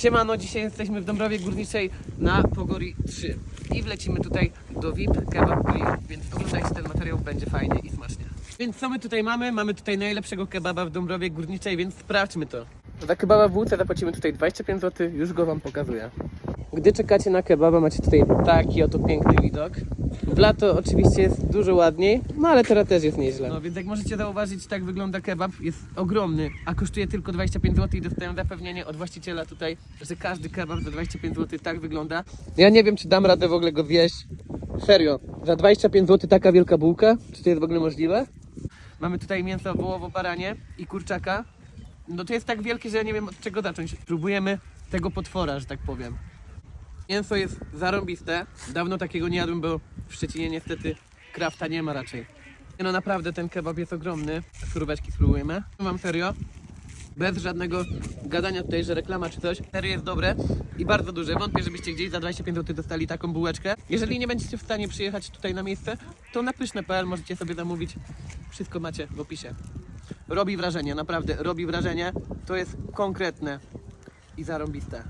Siemano, dzisiaj jesteśmy w Dąbrowie Górniczej na Pogori 3 i wlecimy tutaj do VIP Kebab Grill, więc oglądajcie ten materiał, będzie fajnie i smacznie. Więc co my tutaj mamy? Mamy tutaj najlepszego kebaba w Dąbrowie Górniczej, więc sprawdźmy to. Za kebaba w Łuce zapłacimy tutaj 25 zł, już go Wam pokazuję. Gdy czekacie na kebaba, macie tutaj taki oto piękny widok. W lato oczywiście jest dużo ładniej, no ale teraz też jest nieźle. No więc jak możecie zauważyć, tak wygląda kebab. Jest ogromny, a kosztuje tylko 25 zł i dostaję zapewnienie od właściciela tutaj, że każdy kebab za 25 zł tak wygląda. Ja nie wiem, czy dam radę w ogóle go wieść. Serio, za 25 zł taka wielka bułka? Czy to jest w ogóle możliwe? Mamy tutaj mięso wołowo-baranie i kurczaka. No to jest tak wielkie, że ja nie wiem od czego zacząć. Próbujemy tego potwora, że tak powiem. Mięso jest zarąbiste. Dawno takiego nie jadłem, bo w Szczecinie niestety krafta nie ma raczej. No naprawdę ten kebab jest ogromny. Suróweczki spróbujemy. Mam serio. Bez żadnego gadania tutaj, że reklama czy coś. Serio jest dobre i bardzo duże. Wątpię, żebyście gdzieś za 25 zł dostali taką bułeczkę. Jeżeli nie będziecie w stanie przyjechać tutaj na miejsce, to na pyszne.pl możecie sobie zamówić. Wszystko macie w opisie. Robi wrażenie, naprawdę robi wrażenie. To jest konkretne i zarąbiste.